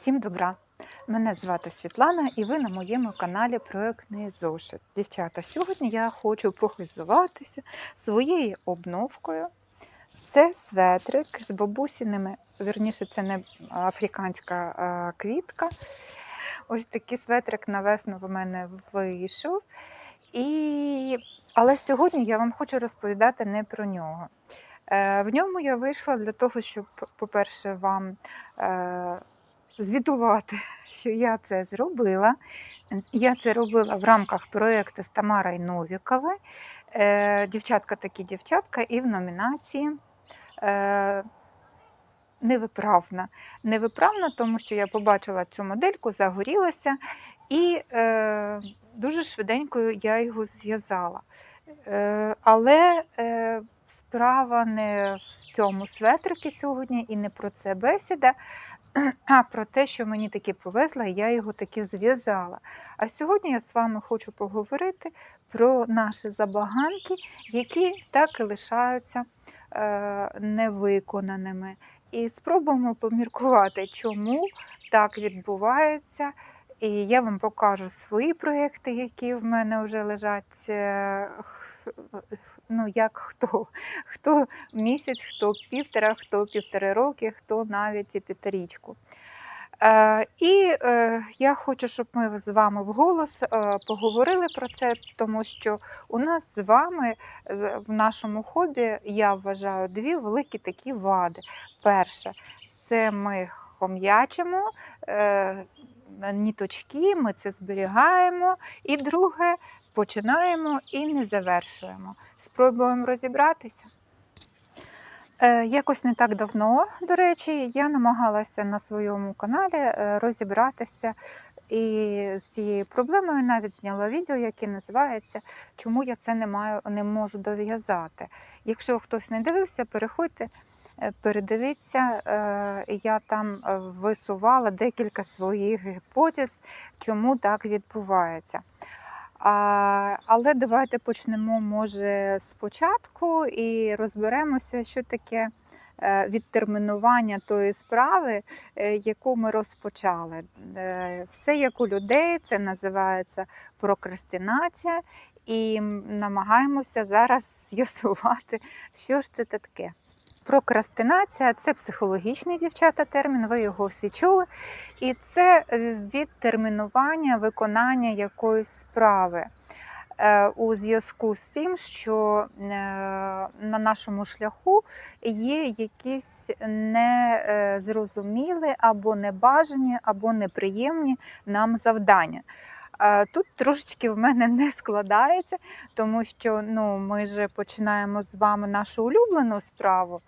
Всім добра! Мене звати Світлана і ви на моєму каналі Проектний зошит. Дівчата, сьогодні я хочу похизуватися своєю обновкою. Це светрик з бабусіними, вірніше, це не африканська квітка. Ось такий светрик на весну в мене вийшов. І... Але сьогодні я вам хочу розповідати не про нього. Е, В ньому я вийшла для того, щоб, по-перше, вам е, звітувати, що я це зробила. Я це робила в рамках проєкту з Тамарою Новіковою. Е, Дівчатка такі дівчатка, і в номінації е, Невиправна. Невиправна, тому що я побачила цю модельку, загорілася, і е, дуже швиденько я його зв'язала. Але справа не в цьому светрикі сьогодні і не про це бесіда, а про те, що мені таки повезло, я його таки зв'язала. А сьогодні я з вами хочу поговорити про наші забаганки, які так і лишаються е, невиконаними. І спробуємо поміркувати, чому так відбувається. І я вам покажу свої проєкти, які в мене вже лежать. е, Ну, як хто? Хто місяць, хто півтора, хто півтори роки, хто навіть і півторічку. Е, і е, я хочу, щоб ми з вами вголос поговорили про це, тому що у нас з вами в нашому хобі, я вважаю, дві великі такі вади. Перше, це ми хом'ячимо ніточки, ми це зберігаємо. І друге, починаємо і не завершуємо. Спробуємо розібратися. Е, Якось не так давно, до речі, я намагалася на своєму каналі е, розібратися і з цією проблемою навіть зняла відео, яке називається Чому я це не маю, не можу дов'язати. Якщо хтось не дивився, переходьте, передивіться. Е, Я там е, висувала декілька своїх гіпотез, чому так відбувається. Але давайте почнемо, може, спочатку і розберемося, що таке е, відтермінування тої справи, е, яку ми розпочали. Е, Все як у людей, це називається прокрастинація, і намагаємося зараз з'ясувати, що ж це таке. Прокрастинація це психологічний дівчата термін, ви його всі чули. І це е, відтермінування виконання якоїсь справи е, у зв'язку з тим, що е, на нашому шляху є якісь незрозумілі або небажані, або неприємні нам завдання. Тут трошечки в мене не складається, тому що ну, ми ж починаємо з вами нашу улюблену справу.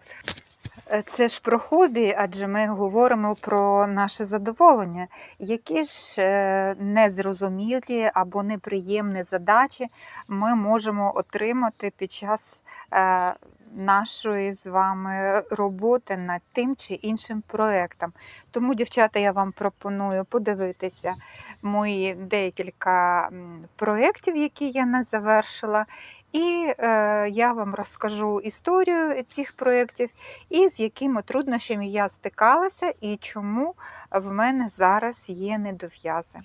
Е, Це ж про хобі, адже ми говоримо про наше задоволення. Які ж е, незрозумілі або неприємні задачі ми можемо отримати під час е, нашої з вами роботи над тим чи іншим проєктом. Тому, дівчата, я вам пропоную подивитися мої декілька проєктів, які я не завершила. І е, я вам розкажу історію цих проєктів і з якими труднощами я стикалася, і чому в мене зараз є недов'язи.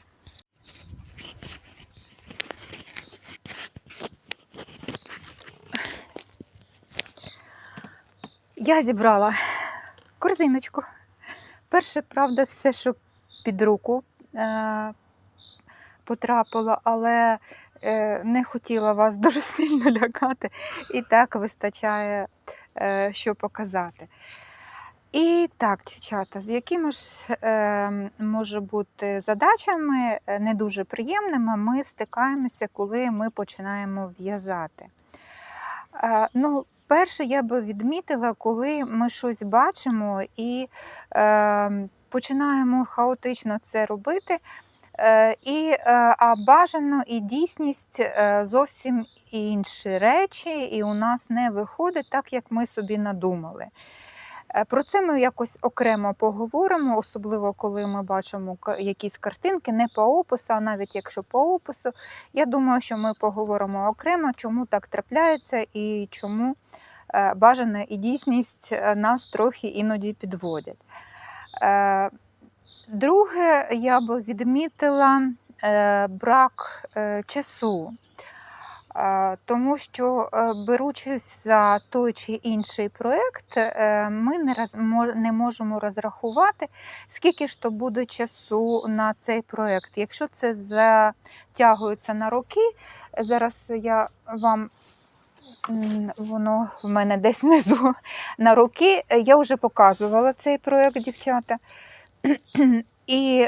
Я зібрала корзиночку. Перше, правда, все, що під руку е, потрапило, але е, не хотіла вас дуже сильно лякати. І так вистачає, е, що показати. І так, дівчата, з якими ж е, може бути задачами е, не дуже приємними, ми стикаємося, коли ми починаємо в'язати. Е, ну, перше, я би відмітила, коли ми щось бачимо і е, починаємо хаотично це робити. Е, і, е, а бажано і дійсність е, зовсім інші речі, і у нас не виходить так, як ми собі надумали. Е, Про це ми якось окремо поговоримо, особливо коли ми бачимо якісь картинки, не по опису, а навіть якщо по опису. Я думаю, що ми поговоримо окремо, чому так трапляється і чому е, бажане і дійсність е, нас трохи іноді підводять. Друге, я би відмітила брак часу. Тому що, е, беручись за той чи інший проєкт, е, ми не, можемо розрахувати, скільки ж то буде часу на цей проєкт. Якщо це затягується на роки, зараз я вам воно в мене десь внизу на роки, е, я вже показувала цей проєкт, дівчата. І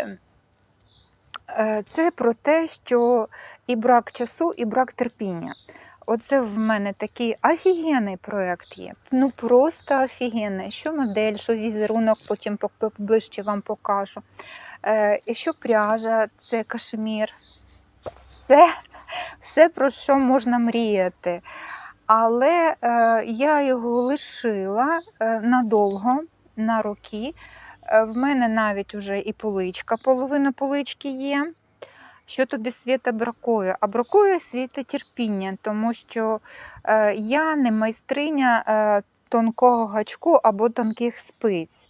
це про те, що і брак часу, і брак терпіння. Оце в мене такий офігенний проєкт є. Ну просто офігенний. Що модель, що візерунок, потім пок- ближче вам покажу. Е, і що пряжа, це кашемір. Все, все про що можна мріяти. Але е, я його лишила е, надовго, на роки. Е, В мене навіть уже і поличка, половина полички є. Що тобі світа бракує? А бракує світа терпіння, тому що е, я не майстриня е, тонкого гачку або тонких спиць.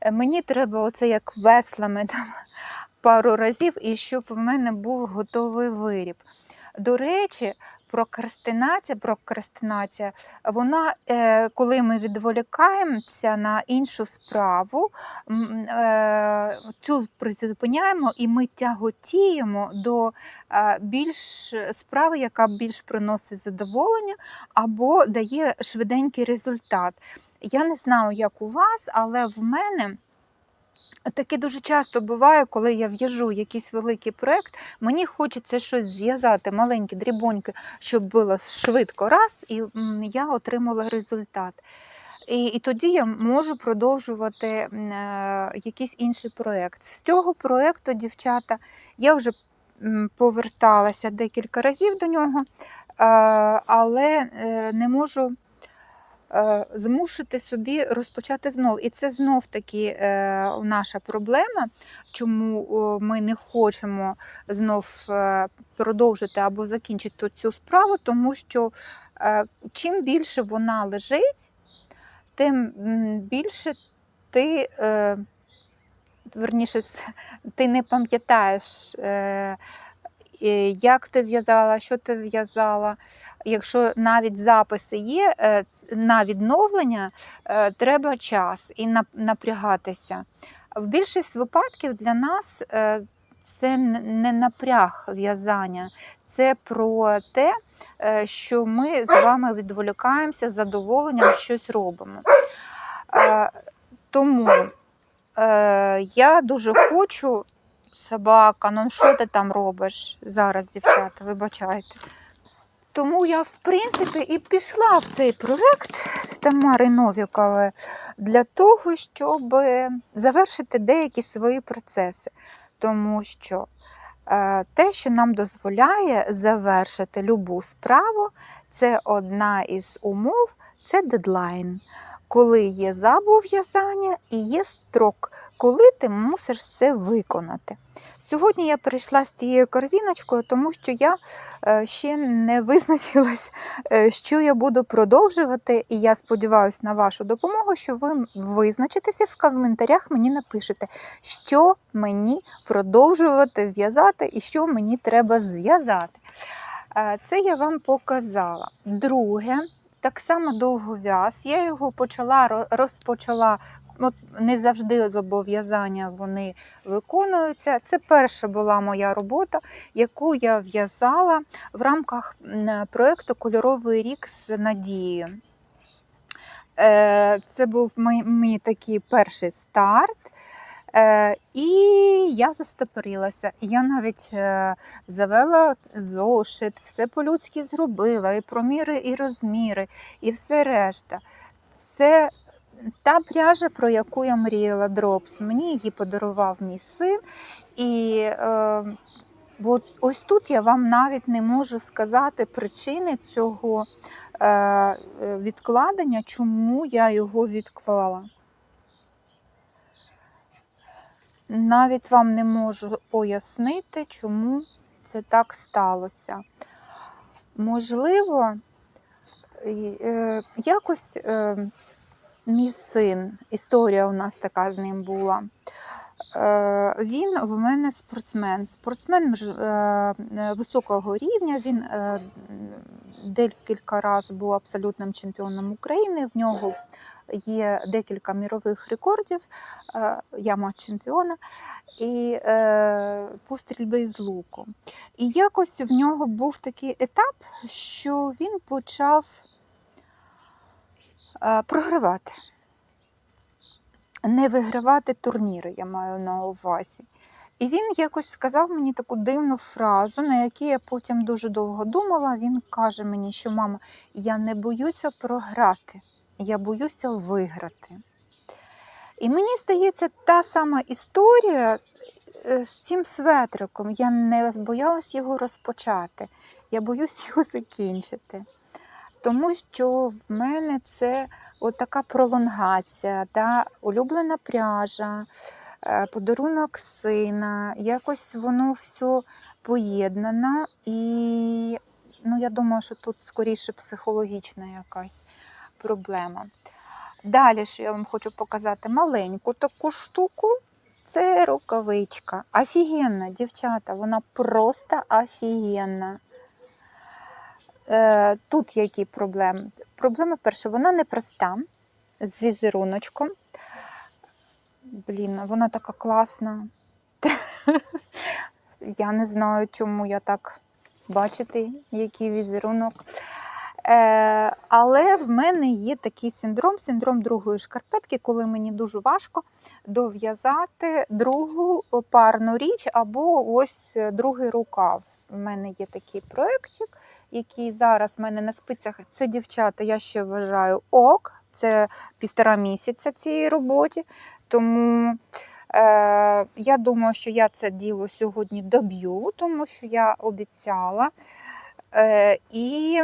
Е, Мені треба оце як веслами там, пару разів, і щоб в мене був готовий виріб. До речі, прокрастинація, прокрастинація, вона, е, коли ми відволікаємося на іншу справу, е, цю призупиняємо і ми тяготіємо до е, більш справи, яка більш приносить задоволення або дає швиденький результат. Я не знаю, як у вас, але в мене. Таке дуже часто буває, коли я в'яжу якийсь великий проєкт, мені хочеться щось зв'язати, маленькі дрібоньки, щоб було швидко раз, і я отримала результат. І, і тоді я можу продовжувати е, якийсь інший проєкт. З цього проєкту, дівчата, я вже поверталася декілька разів до нього, е, але е, не можу змусити собі розпочати знов. І це знов таки е, наша проблема, чому ми не хочемо знов е, продовжити або закінчити цю справу, тому що е, чим більше вона лежить, тим більше ти. Е, Верніше, ти не пам'ятаєш, е, е, як ти в'язала, що ти в'язала. Якщо навіть записи є е, на відновлення, е, треба час і напрягатися. В більшість випадків для нас е, це не напряг в'язання, це про те, що ми з вами відволікаємося з задоволенням щось робимо. Тому я дуже хочу собака, ну що ти там робиш зараз, дівчата, вибачайте. Тому я, в принципі, і пішла в цей проєкт Тамари Новікової для того, щоб завершити деякі свої процеси. Тому що е, те, що нам дозволяє завершити любу справу, це одна із умов, це дедлайн. Коли є зобов'язання і є строк, коли ти мусиш це виконати. Сьогодні я прийшла з цією корзиночкою, тому що я е, ще не визначилась, е, що я буду продовжувати, і я сподіваюся на вашу допомогу, що ви визначитеся в коментарях, мені напишете, що мені продовжувати в'язати і що мені треба зв'язати. Е, Це я вам показала. Друге, так само довгов'яз. Я його почала розпочала. От не завжди зобов'язання вони виконуються. Це перша була моя робота, яку я в'язала в рамках проєкту Кольоровий рік з Надією. Е, Це був мій такий перший старт. Е, І я застопорилася. Я навіть е, завела зошит, все по-людськи зробила, і проміри, і розміри, і все решта. Це та пряжа, про яку я мріяла Дропс. Мені її подарував мій син. І е, бо ось тут я вам навіть не можу сказати причини цього е, е, відкладення, чому я його відклала. Навіть вам не можу пояснити, чому це так сталося. Можливо, е, якось е, мій син, історія у нас така з ним була. е, він в мене спортсмен. Спортсмен е, високого рівня. Він е, декілька разів був абсолютним чемпіоном України. В нього є декілька мірових рекордів. Я мать чемпіона. І е, по стрільби з луку. І якось в нього був такий етап, що він почав програвати. Не вигравати турніри, я маю на увазі. І він якось сказав мені таку дивну фразу, на якій я потім дуже довго думала. Він каже мені, що мама, я не боюся програти, я боюся виграти. І мені здається, та сама історія е, з цим светриком. Я не боялась його розпочати, я боюсь його закінчити. Тому що в мене це така пролонгація, та улюблена пряжа, е, подарунок сина. Якось воно все поєднано. І ну, я думаю, що тут скоріше психологічна якась проблема. Далі, що я вам хочу показати маленьку таку штуку. Це рукавичка. Офігенна, дівчата, вона просто офігенна. Е, Тут які проблеми? Проблема перша, вона непроста, з візеруночком. Блін, вона така класна. Я не знаю, чому я так бачите, який візерунок. Е, але в мене є такий синдром, синдром другої шкарпетки, коли мені дуже важко дов'язати другу парну річ або ось другий рукав. У мене є такий проєктик, який зараз в мене на спицях. Це дівчата, я ще вважаю ок. Це півтора місяця цієї роботі. Тому е, я думаю, що я це діло сьогодні доб'ю, тому що я обіцяла. Е, і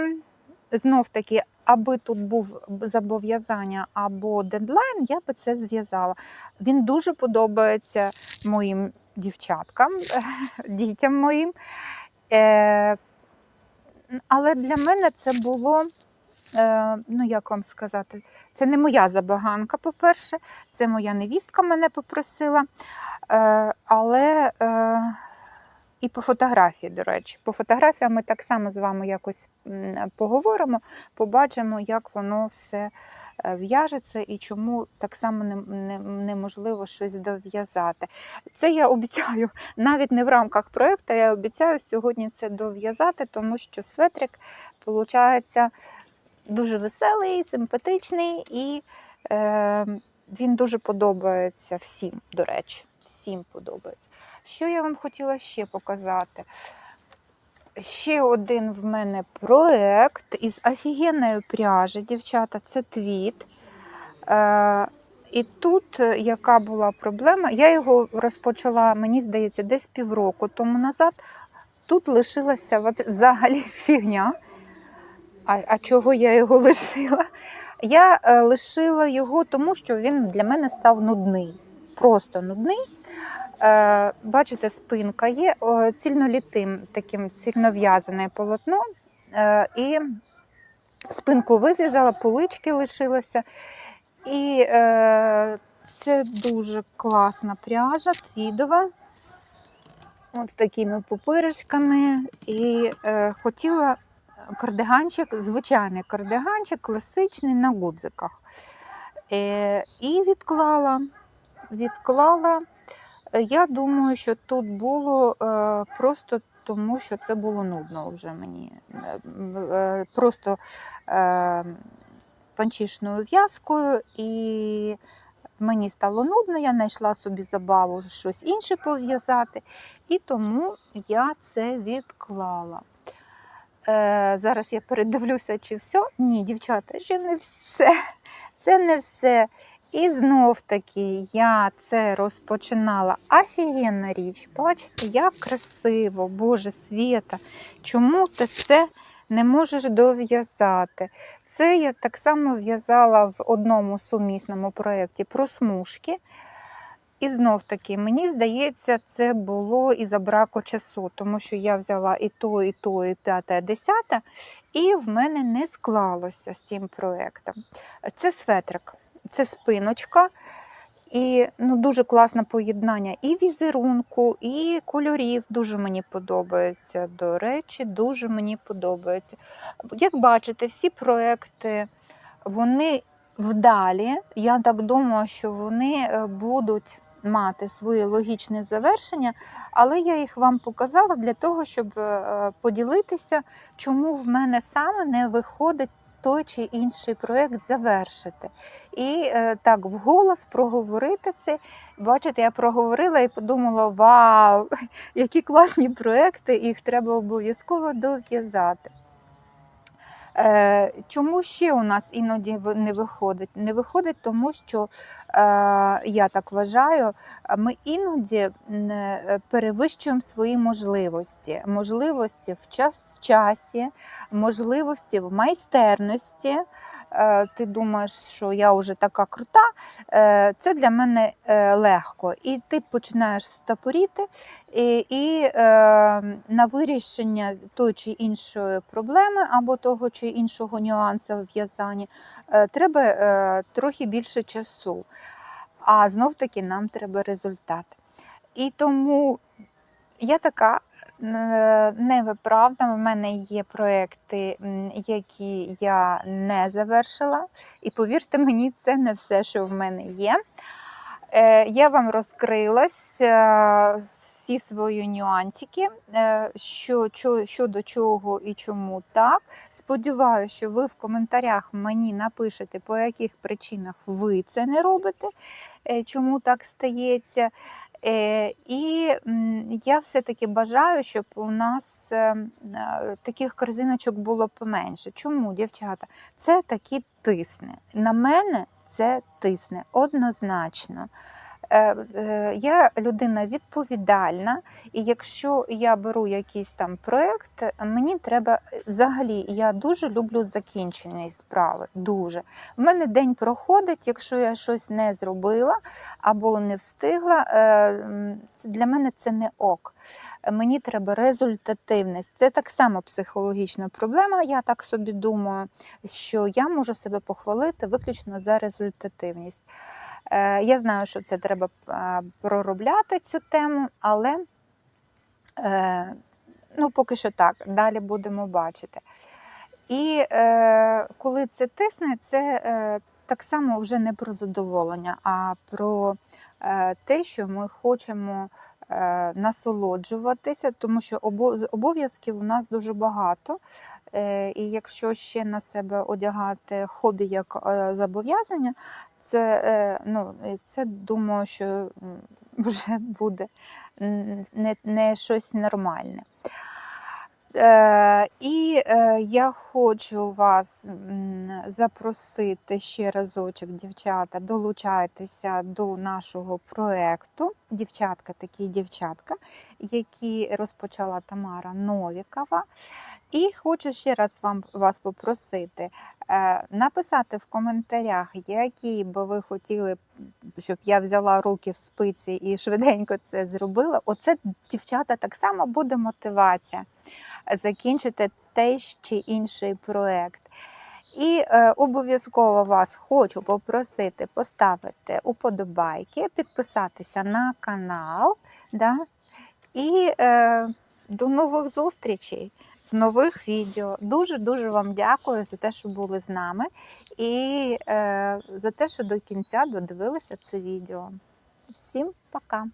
знов таки, аби тут був зобов'язання або дедлайн, я би це зв'язала. Він дуже подобається моїм дівчаткам, дітям моїм. Е, але для мене це було, е, ну як вам сказати, це не моя забаганка, по-перше, це моя невістка мене попросила. Е, але е, і по фотографії, до речі, по фотографіям ми так само з вами якось поговоримо, побачимо, як воно все е, в'яжеться і чому так само не- не- неможливо щось дов'язати. Це я обіцяю навіть не в рамках проєкту, я обіцяю сьогодні це дов'язати, тому що светрик виходить дуже веселий, симпатичний і е, він дуже подобається всім, до речі, всім подобається. Що я вам хотіла ще показати? Ще один в мене проєкт із офігенної пряжі, дівчата, це твіт. Е, і тут е, яка була проблема? Я його розпочала, мені здається, десь півроку тому назад. Тут лишилася взагалі фігня. А, а чого я його лишила? Я е, лишила його, тому що він для мене став нудний. Просто нудний. Е, бачите, спинка є цільнолітим, таким цільнов'язане полотно. Е, і спинку вив'язала, полички лишилося. І е, це дуже класна пряжа, твідова. От з такими пупиришками. І хотіла кардиганчик, звичайний кардиганчик, класичний на гудзиках. І відклала. Відклала. Е, Я думаю, що тут було е, просто тому, що це було нудно вже мені. Е, Просто панчішною в'язкою, і мені стало нудно, я знайшла собі забаву щось інше пов'язати, і тому я це відклала. Зараз я передивлюся, чи все. Ні, дівчата, ще не все. Це не все. І знов таки я це розпочинала. Офігенна річ. Бачите, як красиво, Боже світа. Чому ти це не можеш дов'язати? Це я так само в'язала в одному сумісному проєкті про смужки. І знов таки, мені здається, це було із-за браку часу, тому що я взяла і то, і то, і п'яте, і десяте, і в мене не склалося з цим проєктом. Це светрик, це спиночка. І ну, дуже класне поєднання і візерунку, і кольорів. Дуже мені подобається. До речі, дуже мені подобається. Як бачите, всі проекти вони вдалі. Я так думаю, що вони е, будуть мати своє логічне завершення, але я їх вам показала для того, щоб е, поділитися, чому в мене саме не виходить той чи інший проєкт завершити. І е, так вголос проговорити це. Бачите, я проговорила і подумала: вау, які класні проекти, їх треба обов'язково дов'язати. Е, Чому ще у нас іноді не виходить? Не виходить, тому що е, я так вважаю, ми іноді е, перевищуємо свої можливості, можливості в час, часі, можливості в майстерності. Ти думаєш, що я вже така крута, це для мене легко. І ти починаєш стапоріти, і, і на вирішення тої чи іншої проблеми або того чи іншого нюансу в е, треба е, трохи більше часу. А знов таки нам треба результат. І тому я така е, невиправна. У мене є проекти, які я не завершила. І повірте мені, це не все, що в мене є. Е, Я вам розкрилась е, всі свої нюансики, е, що, що, що до чого і чому так. Сподіваюся, що ви в коментарях мені напишете, по яких причинах ви це не робите, чому так стається. І я все-таки бажаю, щоб у нас таких корзиночок було поменше. Чому, дівчата? Це таки тисне. На мене це тисне однозначно. Е, е, Я людина відповідальна, і якщо я беру якийсь там проєкт, мені треба е, взагалі, я дуже люблю закінчення справи. Дуже. У мене день проходить, якщо я щось не зробила або не встигла, для мене це не ок. Мені треба результативність. Це так само психологічна проблема. Я так собі думаю, що я можу себе похвалити виключно за результативність. Е, Я знаю, що це треба е, проробляти цю тему, але е, ну, поки що так, далі будемо бачити. І коли це тисне, це так само вже не про задоволення, а про те, що ми хочемо насолоджуватися, тому що обо- обов'язків у нас дуже багато. Е, і якщо ще на себе одягати хобі як е, зобов'язання, це, е, ну, е, це думаю, що вже буде не, не щось нормальне. Е, і е, я хочу вас запросити ще разочок, дівчата, долучайтеся до нашого проекту. Дівчатка, такі дівчатка, які розпочала Тамара Новікова. І хочу ще раз вам вас попросити е, написати в коментарях, які би ви хотіли, щоб я взяла руки в спиці і швиденько це зробила. Оце, дівчата, так само буде мотивація закінчити той чи інший проєкт. І е, обов'язково вас хочу попросити поставити уподобайки, підписатися на канал. Да? І е, до нових зустрічей в нових відео. Дуже-дуже вам дякую за те, що були з нами, і е, за те, що до кінця додивилися це відео. Всім пока!